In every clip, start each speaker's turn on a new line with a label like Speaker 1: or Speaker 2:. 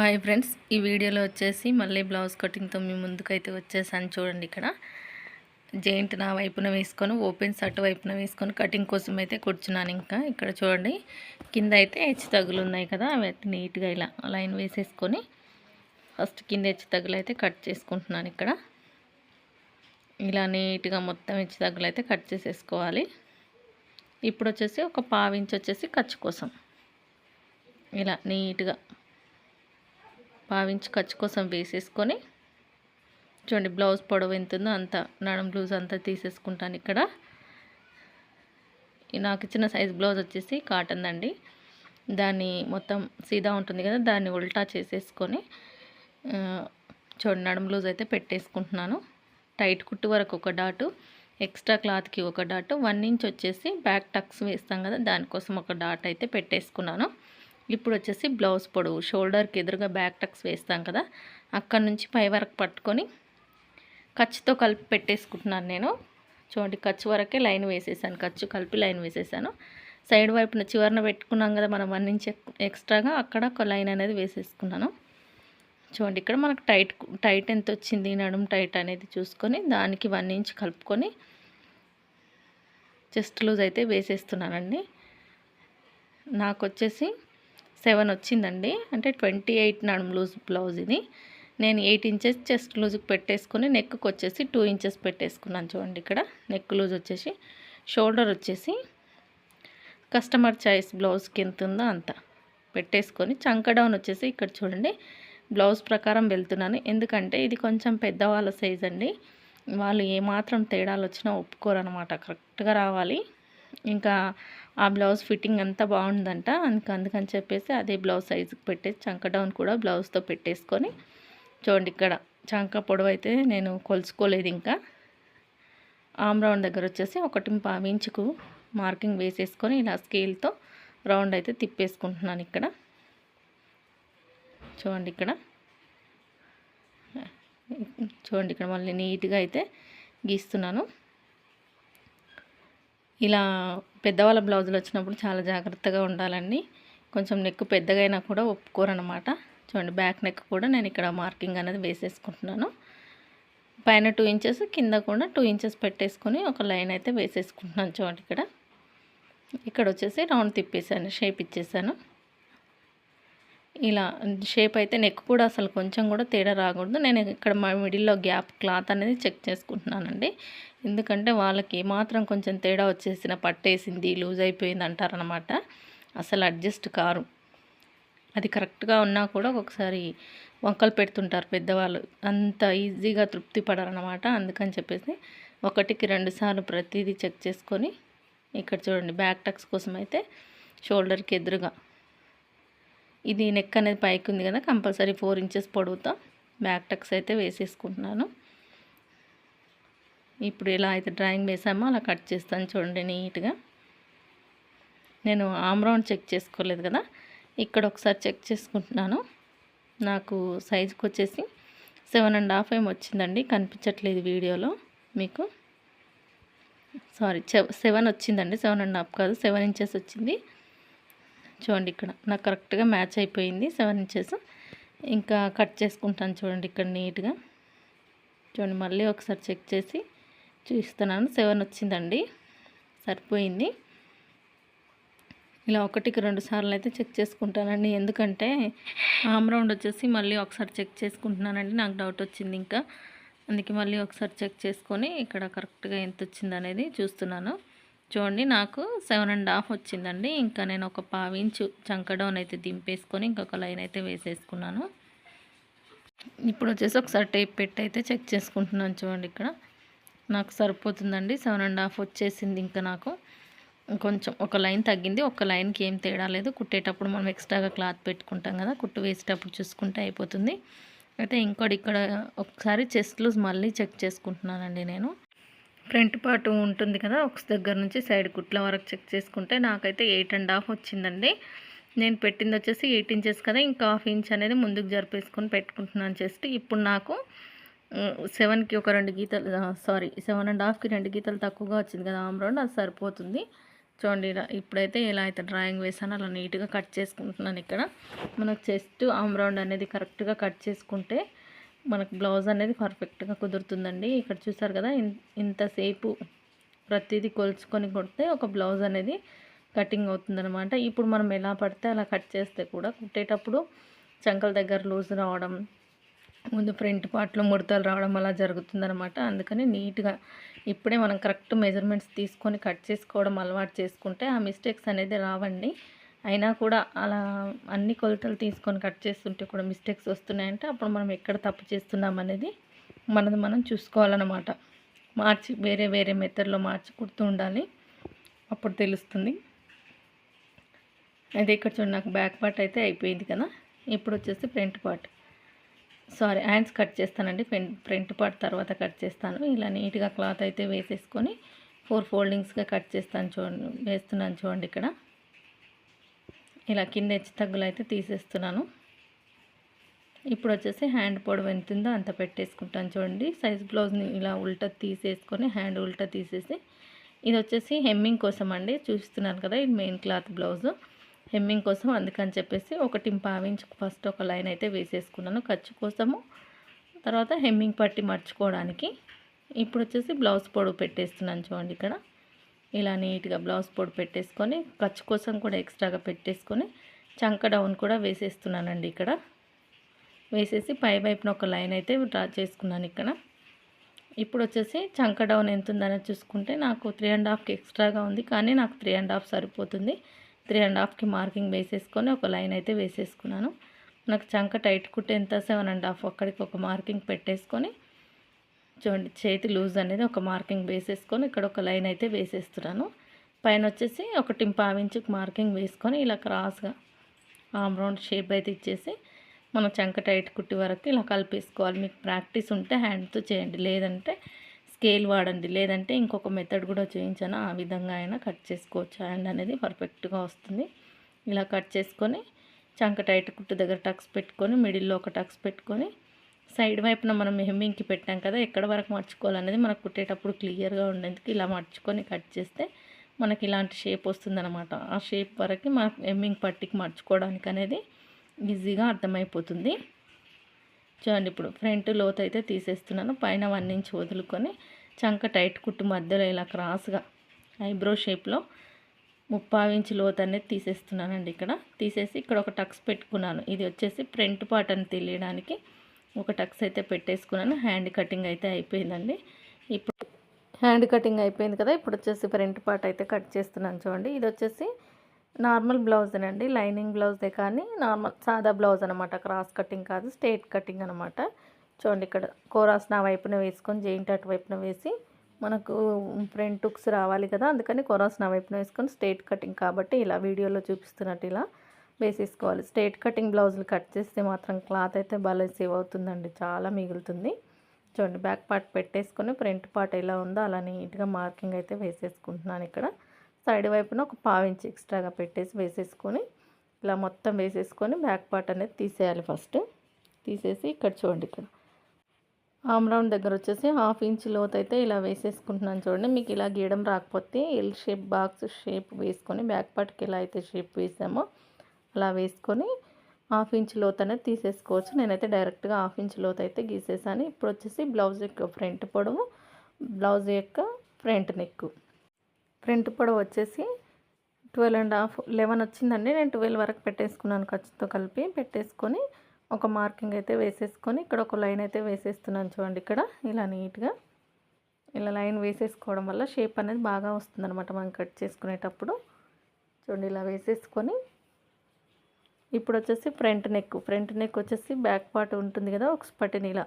Speaker 1: Hi friends ఈ వీడియోలో వచ్చేసి మళ్ళీ బ్లౌజ్ కటింగ్తో మీ ముందుకైతే వచ్చేసాను చూడండి ఇక్కడ. జెయింట్ నా వైపున వేసుకొని ఓపెన్స్ అటు వైపున వేసుకొని కటింగ్ కోసం అయితే కూర్చున్నాను ఇంకా. ఇక్కడ చూడండి కింద అయితే హెచ్చు తగులు ఉన్నాయి కదా అవి అయితే నీట్గా ఇలా లైన్ వేసేసుకొని ఫస్ట్ కింద హెచ్చు తగులు అయితే కట్ చేసుకుంటున్నాను ఇక్కడ. ఇలా నీట్గా మొత్తం హెచ్చు తగులు అయితే కట్ చేసేసుకోవాలి. ఇప్పుడు వచ్చేసి ఒక పావించి వచ్చేసి ఖర్చు కోసం. ఇలా నీట్గా పావించి ఖర్చు కోసం వేసేసుకొని చూడండి బ్లౌజ్ పొడవు ఎంత ఉందో అంత నడం బ్లౌజ్ అంతా తీసేసుకుంటాను ఇక్కడ. నాకు ఇచ్చిన సైజ్ బ్లౌజ్ వచ్చేసి కాటన్ అండి. దాన్ని మొత్తం సీదా ఉంటుంది కదా దాన్ని ఉల్టా చేసేసుకొని చూడండి నడుము బ్లౌజ్ అయితే పెట్టేసుకుంటున్నాను. టైట్ కుట్టు వరకు ఒక డాటు ఎక్స్ట్రా క్లాత్కి ఒక డాటు వన్ ఇంచ్ వచ్చేసి బ్యాక్ టక్స్ వేస్తాం కదా దానికోసం ఒక డాట్ అయితే పెట్టేసుకున్నాను. ఇప్పుడు వచ్చేసి బ్లౌజ్ పొడవు. షోల్డర్కి ఎదురుగా బ్యాక్ టక్స్ వేస్తాం కదా అక్కడ నుంచి పై వరకు పట్టుకొని ఖర్చుతో కలిపి పెట్టేసుకుంటున్నాను నేను. చూడండి ఖర్చు వరకే లైన్ వేసేసాను ఖర్చు కలిపి లైన్ వేసేసాను. సైడ్ వైపున చివరన పెట్టుకున్నాం కదా మనం వన్ ఇంచ్ ఎక్స్ట్రాగా అక్కడ ఒక లైన్ అనేది వేసేసుకున్నాను. చూడండి ఇక్కడ మనకు టైట్ టైట్ ఎంత వచ్చింది నడుము టైట్ అనేది చూసుకొని దానికి వన్ ఇంచ్ కలుపుకొని చెస్ట్ లూజ్ అయితే వేసేస్తున్నానండి. నాకు వచ్చేసి సెవెన్ వచ్చిందండి. అంటే ట్వంటీ ఎయిట్ నడుము లూజ్ బ్లౌజ్ ఇది. నేను ఎయిట్ ఇంచెస్ చెస్ట్ లూజ్కి పెట్టేసుకొని నెక్కి వచ్చేసి టూ ఇంచెస్ పెట్టేసుకున్నాను చూడండి ఇక్కడ. నెక్ లూజ్ వచ్చేసి షోల్డర్ వచ్చేసి కస్టమర్ చాయిస్ బ్లౌజ్కి ఎంత ఉందో అంత పెట్టేసుకొని చంక డౌన్ వచ్చేసి ఇక్కడ చూడండి బ్లౌజ్ ప్రకారం వెళ్తున్నాను. ఎందుకంటే ఇది కొంచెం పెద్దవాళ్ళ సైజ్ అండి. వాళ్ళు ఏమాత్రం తేడాలు వచ్చినా ఒప్పుకోరు అనమాట కరెక్ట్గా రావాలి. ఇంకా ఆ బ్లౌజ్ ఫిట్టింగ్ అంతా బాగుందంట. అందుకు అందుకని చెప్పేసి అదే బ్లౌజ్ సైజుకి పెట్టేసి చంక డౌన్ కూడా బ్లౌజ్తో పెట్టేసుకొని చూడండి ఇక్కడ చంక పొడవు అయితే నేను కొలుచుకోలేదు ఇంకా. ఆమ్ రౌండ్ దగ్గర వచ్చేసి ఒకటి ఇంచుకు మార్కింగ్ వేసేసుకొని ఇలా స్కేల్తో రౌండ్ అయితే తిప్పేసుకుంటున్నాను ఇక్కడ. చూడండి ఇక్కడ. చూడండి ఇక్కడ మళ్ళీ నీట్గా అయితే గీస్తున్నాను. ఇలా పెద్దవాళ్ళ బ్లౌజులు వచ్చినప్పుడు చాలా జాగ్రత్తగా ఉండాలండి. కొంచెం నెక్ పెద్దగైనా కూడా ఒప్పుకోరనమాట చూడండి బ్యాక్ నెక్ కూడా నేను ఇక్కడ మార్కింగ్ అనేది వేసేసుకుంటున్నాను. పైన టూ ఇంచెస్ కింద కూడా టూ ఇంచెస్ పెట్టేసుకొని ఒక లైన్ అయితే వేసేసుకుంటున్నాను చూడండి ఇక్కడ. ఇక్కడ వచ్చేసి రౌండ్ తిప్పేసాను షేప్ ఇచ్చేసాను. ఇలా షేప్ అయితే నెక్ కూడా అసలు కొంచెం కూడా తేడా రాకూడదు. నేను ఇక్కడ మా మిడిల్లో గ్యాప్ క్లాత్ అనేది చెక్ చేసుకుంటున్నానండి. ఎందుకంటే వాళ్ళకి మాత్రం కొంచెం తేడా వచ్చేసిన పట్టేసింది లూజ్ అయిపోయింది అంటారనమాట అసలు అడ్జస్ట్ కారు. అది కరెక్ట్గా ఉన్నా కూడా ఒకసారి వంకలు పెడుతుంటారు పెద్దవాళ్ళు. అంత ఈజీగా తృప్తి పడరనమాట అందుకని చెప్పేసి ఒకటికి రెండు సార్లు ప్రతిదీ చెక్ చేసుకొని ఇక్కడ చూడండి బ్యాక్ టక్స్ కోసం అయితే షోల్డర్కి ఎదురుగా ఇది నెక్ అనేది పైకి ఉంది కదా కంపల్సరీ ఫోర్ ఇంచెస్ పొడవుతో బ్యాక్ టక్స్ అయితే వేసేసుకుంటున్నాను. ఇప్పుడు ఎలా అయితే డ్రాయింగ్ వేసామో అలా కట్ చేస్తాను చూడండి నీట్గా నేను ఆమ్రౌండ్ చెక్ చేసుకోలేదు కదా ఇక్కడ ఒకసారి చెక్ చేసుకుంటున్నాను. నాకు సైజుకి వచ్చేసి సెవెన్ అండ్ హాఫ్ ఏం వచ్చిందండి కనిపించట్లేదు వీడియోలో మీకు. సారీ సెవెన్ వచ్చిందండి సెవెన్ అండ్ హాఫ్ కాదు సెవెన్ ఇంచెస్ వచ్చింది. చూడండి ఇక్కడ. నాకు కరెక్ట్గా మ్యాచ్ అయిపోయింది. సెవెన్ ఇంచెస్ ఇంకా కట్ చేసుకుంటాను చూడండి ఇక్కడ నీట్గా. చూడండి మళ్ళీ ఒకసారి చెక్ చేసి చూస్తున్నాను సెవెన్ వచ్చిందండి. సరిపోయింది. ఇలా ఒకటికి రెండు సార్లు అయితే చెక్ చేసుకుంటానండి. ఎందుకంటే ఆమ్ రౌండ్ వచ్చేసి మళ్ళీ ఒకసారి చెక్ చేసుకుంటున్నానండి. నాకు డౌట్ వచ్చింది ఇంకా. అందుకే మళ్ళీ ఒకసారి చెక్ చేసుకొని ఇక్కడ కరెక్ట్గా ఎంత వచ్చింది అనేది చూస్తున్నాను. చూడండి నాకు సెవెన్ అండ్ హాఫ్ వచ్చిందండి. ఇంకా నేను ఒక పావించు చంకడౌన్ అయితే దింపేసుకొని ఇంకొక లైన్ అయితే వేసేసుకున్నాను. ఇప్పుడు వచ్చేసి ఒకసారి టేప్ పెట్టి అయితే చెక్ చేసుకుంటున్నాను చూడండి ఇక్కడ. నాకు సరిపోతుందండి. సెవెన్ అండ్ హాఫ్ వచ్చేసింది ఇంకా నాకు. కొంచెం ఒక లైన్ తగ్గింది. ఒక లైన్కి ఏం తేడా లేదు. కుట్టేటప్పుడు మనం ఎక్స్ట్రాగా క్లాత్ పెట్టుకుంటాం కదా. కుట్టు వేసేటప్పుడు చూసుకుంటే అయిపోతుంది. అయితే ఇంకోటి ఇక్కడ ఒకసారి చెస్ట్ లూజ్ మళ్ళీ చెక్ చేసుకుంటున్నానండి నేను. ఫ్రంట్ పార్ట్ ఉంటుంది కదా ఒక దగ్గర నుంచి సైడ్ కుట్ల వరకు చెక్ చేసుకుంటే నాకైతే ఎయిట్ అండ్ హాఫ్ వచ్చిందండి. నేను పెట్టింది వచ్చేసి ఎయిట్ ఇంచెస్ కదా ఇంకా హాఫ్ ఇంచ్ అనేది ముందుకు జరిపేసుకొని పెట్టుకుంటున్నాను చెస్ట్ ఇప్పుడు నాకు సెవెన్కి ఒక రెండు గీతలు సారీ సెవెన్ అండ్ హాఫ్కి రెండు గీతలు తక్కువగా వచ్చింది కదా ఆమ్రౌండ్ అది సరిపోతుంది. చూడండి ఇలా ఇప్పుడైతే ఎలా అయితే డ్రాయింగ్ వేసానో అలా నీట్గా కట్ చేసుకుంటున్నాను ఇక్కడ. మనకు చెస్ట్ ఆమ్రౌండ్ అనేది కరెక్ట్గా కట్ చేసుకుంటే మనకు బ్లౌజ్ అనేది పర్ఫెక్ట్గా కుదురుతుందండి. ఇక్కడ చూసారు కదా ఇంతసేపు ప్రతిదీ కొలుచుకొని కొడితే ఒక బ్లౌజ్ అనేది కటింగ్ అవుతుందనమాట ఇప్పుడు మనం ఎలా పడితే అలా కట్ చేస్తే కూడా కుట్టేటప్పుడు చంకల దగ్గర లూజ్ రావడం ముందు ఫ్రంట్ పార్ట్లో ముడతలు రావడం అలా జరుగుతుందనమాట అందుకని నీట్గా ఇప్పుడే మనం కరెక్ట్ మెజర్మెంట్స్ తీసుకొని కట్ చేసుకోవడం అలవాటు చేసుకుంటే ఆ మిస్టేక్స్ అనేది రావండి. అయినా కూడా అలా అన్ని కొలతలు తీసుకొని కట్ చేస్తుంటే కూడా మిస్టేక్స్ వస్తున్నాయంటే అప్పుడు మనం ఎక్కడ తప్పు చేస్తున్నాం అనేది మనది మనం చూసుకోవాలన్నమాట. మార్చి వేరే వేరే మెథడ్లో మార్చి కుడుతూ ఉండాలి. అప్పుడు తెలుస్తుంది. అయితే ఇక్కడ చూడండి నాకు బ్యాక్ పార్ట్ అయితే అయిపోయింది కదా. ఇప్పుడు వచ్చేసి front part sorry hands cut చేస్తానండి. ఫ్రంట్ పార్ట్ తర్వాత కట్ చేస్తాను. ఇలా నీట్గా క్లాత్ అయితే వేసేసుకొని ఫోర్ ఫోల్డింగ్స్గా కట్ చేస్తాను చూడండి వేస్తున్నాను చూడండి ఇక్కడ. ఇలా కింద హెచ్చు తగ్గులు అయితే తీసేస్తున్నాను. ఇప్పుడు వచ్చేసి హ్యాండ్ పొడవు ఎంత ఉందో అంత పెట్టేసుకుంటాను చూడండి. సైజ్ బ్లౌజ్ని ఇలా ఉల్టా తీసేసుకొని హ్యాండ్ ఉల్టా తీసేసి. ఇది వచ్చేసి హెమ్మింగ్ కోసం అండి చూస్తున్నాను కదా ఇది మెయిన్ క్లాత్ బ్లౌజ్. హెమ్మింగ్ కోసం అందుకని చెప్పేసి ఒకటి పావించి ఫస్ట్ ఒక లైన్ అయితే వేసేసుకున్నాను ఖర్చు కోసము. తర్వాత హెమ్మింగ్ పట్టి మర్చుకోవడానికి. ఇప్పుడు వచ్చేసి బ్లౌజ్ పొడవు పెట్టేస్తున్నాను చూడండి ఇక్కడ. ఇలా నీట్గా బ్లౌజ్ పొడి పెట్టేసుకొని ఖర్చు కోసం కూడా ఎక్స్ట్రాగా పెట్టేసుకొని చంక డౌన్ కూడా వేసేస్తున్నానండి ఇక్కడ. వేసేసి పై వైపున ఒక లైన్ అయితే డ్రా చేసుకున్నాను ఇక్కడ. ఇప్పుడు వచ్చేసి చంక డౌన్ ఎంత ఉందని చూసుకుంటే నాకు త్రీ అండ్ హాఫ్కి ఎక్స్ట్రాగా ఉంది కానీ నాకు త్రీ అండ్ హాఫ్ సరిపోతుంది. త్రీ అండ్ హాఫ్కి మార్కింగ్ వేసేసుకొని ఒక లైన్ అయితే వేసేసుకున్నాను. నాకు చంక టైట్ కుట్టే ఎంత సెవెన్ అండ్ హాఫ్ అక్కడికి ఒక మార్కింగ్ పెట్టేసుకొని చూడండి చేతి లూజ్ అనేది ఒక మార్కింగ్ వేసేసుకొని ఇక్కడ ఒక లైన్ అయితే వేసేస్తున్నాను. పైన వచ్చేసి ఒక టింపావించి మార్కింగ్ వేసుకొని ఇలా క్రాస్గా ఆమ్ రౌండ్ షేప్ అయితే ఇచ్చేసి మన చంక టైట్ కుట్టి వరకు ఇలా కలిపేసుకోవాలి. మీకు ప్రాక్టీస్ ఉంటే హ్యాండ్తో చేయండి. లేదంటే స్కేల్ వాడండి. లేదంటే ఇంకొక మెథడ్ కూడా చేయించాను ఆ విధంగా అయినా కట్ చేసుకోవచ్చు. హ్యాండ్ అనేది పర్ఫెక్ట్గా వస్తుంది. ఇలా కట్ చేసుకొని చంక టైట్ కుట్టు దగ్గర టక్స్ పెట్టుకొని మిడిల్లో ఒక టక్స్ పెట్టుకొని సైడ్ వైపున మనం హెమ్మింగ్కి పెట్టాం కదా ఎక్కడ వరకు మర్చుకోవాలనేది మనకు కుట్టేటప్పుడు క్లియర్గా ఉండేందుకు ఇలా మర్చుకొని కట్ చేస్తే మనకి ఇలాంటి షేప్ వస్తుందన్నమాట. ఆ షేప్ వరకు మనకు హెమ్మింగ్ పట్టికి మర్చుకోవడానికి అనేది ఈజీగా అర్థమైపోతుంది. చూడండి ఇప్పుడు ఫ్రంట్ లోత్ అయితే తీసేస్తున్నాను. పైన వన్ ఇంచ్ వదులుకొని చంక టైట్ కుట్టు మధ్యలో ఇలా క్రాస్గా ఐబ్రో షేప్లో ముప్పావు ఇంచ్ లోత్ అనేది తీసేస్తున్నానండి ఇక్కడ. తీసేసి ఇక్కడ ఒక టక్స్ పెట్టుకున్నాను. ఇది వచ్చేసి ఫ్రంట్ పార్ట్ అని తెలియడానికి ఒక టక్స్ అయితే పెట్టేసుకున్నాను. హ్యాండ్ కటింగ్ అయితే అయిపోయిందండి. ఇప్పుడు హ్యాండ్ కటింగ్ అయిపోయింది కదా ఇప్పుడు వచ్చేసి ఫ్రంట్ పార్ట్ అయితే కట్ చేస్తున్నాను చూడండి. ఇది వచ్చేసి నార్మల్ బ్లౌజేనండి లైనింగ్ బ్లౌజే కానీ నార్మల్ సాదా బ్లౌజ్ అనమాట క్రాస్ కటింగ్ కాదు స్ట్రేట్ కటింగ్ అనమాట చూడండి ఇక్కడ కోరాస్ నా వైపున వేసుకొని జెయింట్ అటు వైపున వేసి మనకు ఫ్రంట్ టుక్స్ రావాలి కదా అందుకని కొరాస్ నా వైపున వేసుకొని స్ట్రేట్ కటింగ్ కాబట్టి ఇలా వీడియోలో చూపిస్తున్నట్టు ఇలా వేసేసుకోవాలి. స్ట్రేట్ కటింగ్ బ్లౌజులు కట్ చేస్తే మాత్రం క్లాత్ అయితే భలే సేవ్ అవుతుందండి. చాలా మిగులుతుంది. చూడండి బ్యాక్ పార్ట్ పెట్టేసుకొని ఫ్రంట్ పార్ట్ ఎలా ఉందో అలా నీట్గా మార్కింగ్ అయితే వేసేసుకుంటున్నాను ఇక్కడ. సైడ్ వైపున ఒక పావించి ఎక్స్ట్రాగా పెట్టేసి వేసేసుకొని ఇలా మొత్తం వేసేసుకొని బ్యాక్ పార్ట్ అనేది తీసేయాలి ఫస్ట్. తీసేసి ఇక్కడ చూడండి ఇక్కడ. ఆమ్ రౌండ్ దగ్గర వచ్చేసి హాఫ్ ఇంచ్ లోత్ అయితే ఇలా వేసేసుకుంటున్నాను చూడండి. మీకు ఇలా గీయడం రాకపోతే ఎల్ షేప్ బాక్స్ షేప్ వేసుకొని బ్యాక్ పార్ట్కి ఎలా అయితే షేప్ వేసామో అలా వేసుకొని హాఫ్ ఇంచ్ లోత్ అనేది తీసేసుకోవచ్చు. నేనైతే డైరెక్ట్గా హాఫ్ ఇంచ్ లోత్ అయితే గీసేసాను. ఇప్పుడు వచ్చేసి బ్లౌజ్ యొక్క ఫ్రంట్ పొడవు బ్లౌజ్ యొక్క ఫ్రంట్ నెక్. ఫ్రంట్ పొడవు వచ్చేసి ట్వెల్వ్ అండ్ హాఫ్ లెవెన్ వచ్చిందండి. నేను ట్వెల్వ్ వరకు పెట్టేసుకున్నాను ఖర్చుతో కలిపి. పెట్టేసుకొని ఒక మార్కింగ్ అయితే వేసేసుకొని ఇక్కడ ఒక లైన్ అయితే వేసేస్తున్నాను చూడండి ఇక్కడ. ఇలా నీట్గా ఇలా లైన్ వేసేసుకోవడం వల్ల షేప్ అనేది బాగా వస్తుందనమాట మనం కట్ చేసుకునేటప్పుడు. చూడండి ఇలా వేసేసుకొని ఇప్పుడు వచ్చేసి ఫ్రంట్ నెక్. ఫ్రంట్ నెక్ వచ్చేసి బ్యాక్ పార్ట్ ఉంటుంది కదా ఒక పట్టిని ఇలా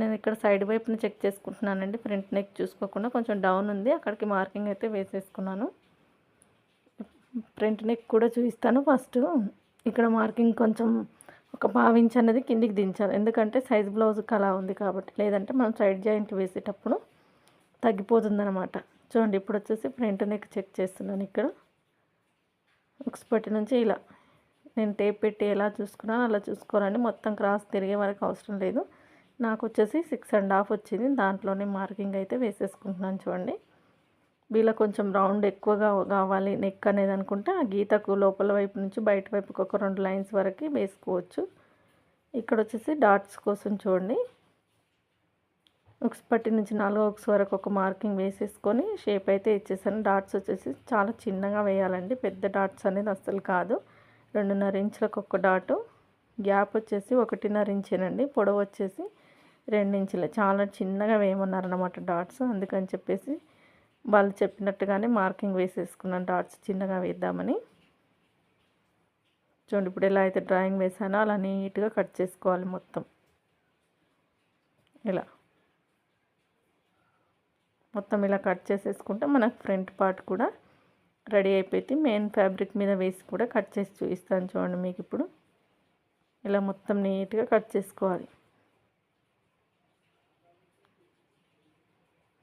Speaker 1: నేను ఇక్కడ సైడ్ వైపున చెక్ చేసుకుంటున్నానండి. ఫ్రంట్ నెక్ చూసుకోకుండా కొంచెం డౌన్ ఉంది. అక్కడికి మార్కింగ్ అయితే వేసేసుకున్నాను. ఫ్రంట్ నెక్ కూడా చూపిస్తాను ఫస్ట్. ఇక్కడ మార్కింగ్ కొంచెం ఒక భావించి అనేది కిందికి దించాలి. ఎందుకంటే సైజ్ బ్లౌజ్కి అలా ఉంది కాబట్టి. లేదంటే మనం సైడ్ జాయింట్ వేసేటప్పుడు తగ్గిపోతుందనమాట చూడండి ఇప్పుడు వచ్చేసి ఫ్రంట్ నెక్ చెక్ చేస్తున్నాను ఇక్కడ. ఒక నుంచి ఇలా. నేను టేప్ పెట్టి ఎలా చూసుకున్నాను అలా చూసుకోవాలండి. మొత్తం క్రాస్ తిరిగే వరకు అవసరం లేదు. నాకు వచ్చేసి సిక్స్ అండ్ హాఫ్ వచ్చింది. దాంట్లోనే మార్కింగ్ అయితే వేసేసుకుంటున్నాను చూడండి. వీళ్ళ కొంచెం రౌండ్ ఎక్కువగా కావాలి నెక్ అనేది అనుకుంటే ఆ గీతకు లోపల వైపు నుంచి బయట వైపుకి ఒక రెండు లైన్స్ వరకు వేసుకోవచ్చు. ఇక్కడ వచ్చేసి డాట్స్ కోసం చూడండి. ఒక పట్టి నుంచి నాలుగో ఉక్స్ వరకు ఒక మార్కింగ్ వేసేసుకొని షేప్ అయితే ఇచ్చేసాను. డాట్స్ వచ్చేసి చాలా చిన్నగా వేయాలండి. పెద్ద డాట్స్ అనేది అస్సలు కాదు. రెండున్నర ఇంచులకు ఒక డాటు. గ్యాప్ వచ్చేసి ఒకటిన్నర ఇంచేనండి. పొడవు వచ్చేసి ఇంచులే. చాలా చిన్నగా వేయమన్నారనమాట డాట్స్. అందుకని చెప్పేసి వాళ్ళు చెప్పినట్టుగానే మార్కింగ్ వేసేసుకున్నాను డాట్స్ చిన్నగా వేద్దామని. చూడండి ఇప్పుడు ఎలా అయితే డ్రాయింగ్ వేసానో అలా నీట్గా కట్ చేసుకోవాలి మొత్తం. ఇలా. మొత్తం ఇలా కట్ చేసేసుకుంటే మనకు ఫ్రంట్ పార్ట్ కూడా రెడీ అయిపోయింది. మెయిన్ ఫ్యాబ్రిక్ మీద వేసి కూడా కట్ చేసి చూపిస్తాను చూడండి మీకు ఇప్పుడు. ఇలా మొత్తం నీట్గా కట్ చేసుకోవాలి.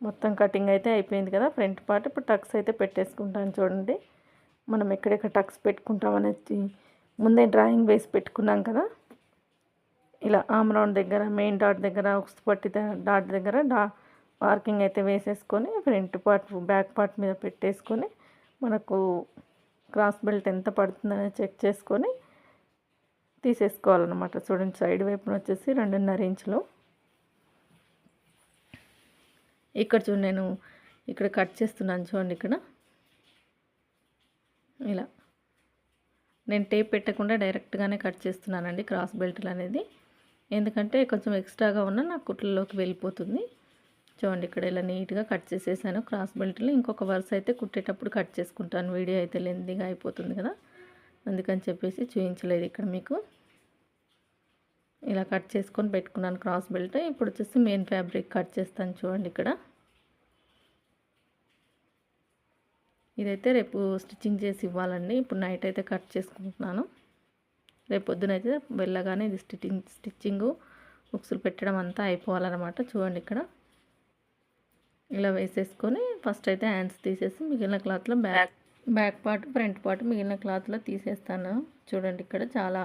Speaker 1: మొత్తం కటింగ్ అయితే అయిపోయింది కదా ఫ్రంట్ పార్ట్. ఇప్పుడు టక్స్ అయితే పెట్టేసుకుంటాను చూడండి. మనం ఎక్కడెక్కడ టక్స్ పెట్టుకుంటాం అనేది ముందే డ్రాయింగ్ వేసి పెట్టుకున్నాం కదా. ఇలా ఆమ్ రౌండ్ దగ్గర మెయిన్ డాట్ దగ్గర పట్టి డాట్ దగ్గర డా మార్కింగ్ అయితే వేసేసుకొని ఫ్రంట్ పార్ట్ బ్యాక్ పార్ట్ మీద పెట్టేసుకొని మనకు క్రాస్ బెల్ట్ ఎంత పడుతుందని చెక్ చేసుకొని తీసేసుకోవాలన్నమాట. చూడండి సైడ్ వైపున వచ్చేసి రెండున్నర ఇంచులు. ఇక్కడ చూడండి నేను ఇక్కడ కట్ చేస్తున్నాను చూడండి ఇక్కడ. ఇలా. నేను టేప్ పెట్టకుండా డైరెక్ట్గానే కట్ చేస్తున్నానండి క్రాస్ బెల్ట్లు అనేది. ఎందుకంటే కొంచెం ఎక్స్ట్రాగా ఉన్న నా కుట్లలోకి వెళ్ళిపోతుంది. చూడండి ఇక్కడ ఇలా నీట్గా కట్ చేసేసాను. క్రాస్ బెల్ట్లో ఇంకొక వరుస అయితే కుట్టేటప్పుడు కట్ చేసుకుంటాను. వీడియో అయితే లెందీగా అయిపోతుంది కదా. అందుకని చెప్పేసి చూపించలేదు ఇక్కడ మీకు. ఇలా కట్ చేసుకొని పెట్టుకున్నాను క్రాస్ బెల్ట్. ఇప్పుడు వచ్చేసి మెయిన్ ఫ్యాబ్రిక్ కట్ చేస్తాను చూడండి ఇక్కడ. ఇదైతే రేపు స్టిచ్చింగ్ చేసి ఇవ్వాలండి. ఇప్పుడు నైట్ అయితే కట్ చేసుకుంటున్నాను. రేపు పొద్దునైతే వెళ్ళగానే ఇది స్టిచ్చింగ్ స్టిచ్చింగు బుక్స్లు పెట్టడం అంతా అయిపోవాలన్నమాట చూడండి ఇక్కడ. ఇలా వేసేసుకొని ఫస్ట్ అయితే హ్యాండ్స్ తీసేసి మిగిలిన క్లాత్లో back. Back part front part మిగిలిన క్లాత్లో తీసేస్తాను. చూడండి ఇక్కడ చాలా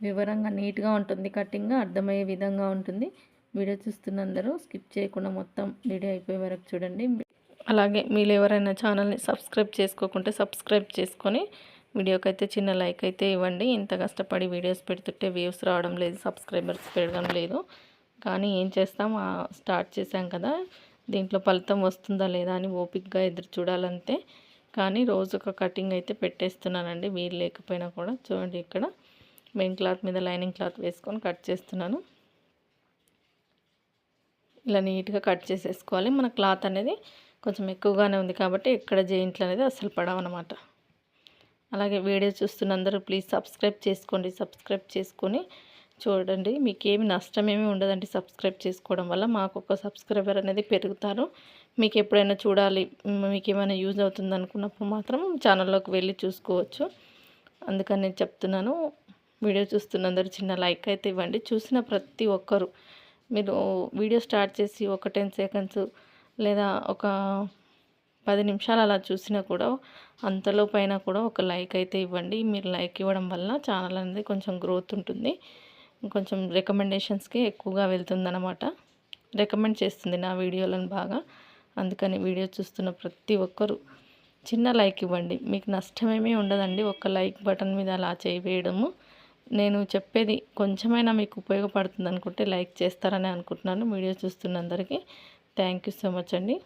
Speaker 1: వివరంగా నీట్గా ఉంటుంది కటింగ్ అర్థమయ్యే విధంగా ఉంటుంది. వీడియో చూస్తున్న అందరూ స్కిప్ చేయకుండా మొత్తం వీడియో అయిపోయే వరకు చూడండి. అలాగే మీరు ఎవరైనా ఛానల్ని సబ్స్క్రైబ్ చేసుకోకుంటే సబ్స్క్రైబ్ చేసుకొని వీడియోకి అయితే చిన్న లైక్ అయితే ఇవ్వండి. ఇంత కష్టపడి వీడియోస్ పెడుతుంటే వ్యూస్ రావడం లేదు సబ్స్క్రైబర్స్ పెరగడం లేదు. కానీ ఏం చేస్తాం? స్టార్ట్ చేసాం కదా. దీంట్లో ఫలితం వస్తుందా లేదా అని ఓపిక్గా ఎదురు చూడాలంతే. కానీ రోజు ఒక కటింగ్ అయితే పెట్టేస్తున్నానండి. వీలు లేకపోయినా కూడా చూడండి ఇక్కడ. మెయిన్ క్లాత్ మీద లైనింగ్ క్లాత్ వేసుకొని కట్ చేస్తున్నాను. ఇలా నీట్గా కట్ చేసేసుకోవాలి. మన క్లాత్ అనేది కొంచెం ఎక్కువగానే ఉంది కాబట్టి ఎక్కడ జెయింట్లు అనేది అసలు పడవన్నమాట అలాగే వీడియో చూస్తున్న అందరూ ప్లీజ్ సబ్స్క్రైబ్ చేసుకోండి. సబ్స్క్రైబ్ చేసుకొని చూడండి మీకు ఏమి నష్టమేమి ఉండదండి సబ్స్క్రైబ్ చేసుకోవడం వల్ల. మాకు ఒక సబ్స్క్రైబర్ అనేది పెరుగుతారు. మీకు ఎప్పుడైనా చూడాలి మీకు ఏమైనా యూజ్ అవుతుంది అనుకున్నప్పుడు మాత్రం ఛానల్లోకి వెళ్ళి చూసుకోవచ్చు. అందుకని నేను చెప్తున్నాను వీడియో చూస్తున్నందరూ చిన్న లైక్ అయితే ఇవ్వండి. చూసిన ప్రతి ఒక్కరు మీరు వీడియో స్టార్ట్ చేసి ఒక టెన్ సెకండ్స్ లేదా ఒక పది నిమిషాలు అలా చూసినా కూడా అంతలో పైన కూడా ఒక లైక్ అయితే ఇవ్వండి. మీరు లైక్ ఇవ్వడం వల్ల ఛానల్ అనేది కొంచెం గ్రోత్ ఉంటుంది. కొంచెం రికమెండేషన్స్కి ఎక్కువగా వెళ్తుందనమాట రికమెండ్ చేస్తుంది నా వీడియోలను బాగా. అందుకని వీడియో చూస్తున్న ప్రతి ఒక్కరూ చిన్న లైక్ ఇవ్వండి. మీకు నష్టమేమీ ఉండదండి. ఒక లైక్ బటన్ మీద అలా చేయవేయడము. నేను చెప్పేది కొంచెమైనా మీకు ఉపయోగపడుతుంది అనుకుంటే లైక్ చేస్తారని అనుకుంటున్నాను. వీడియో చూస్తున్న అందరికీ థ్యాంక్ యూ సో మచ్ అండి.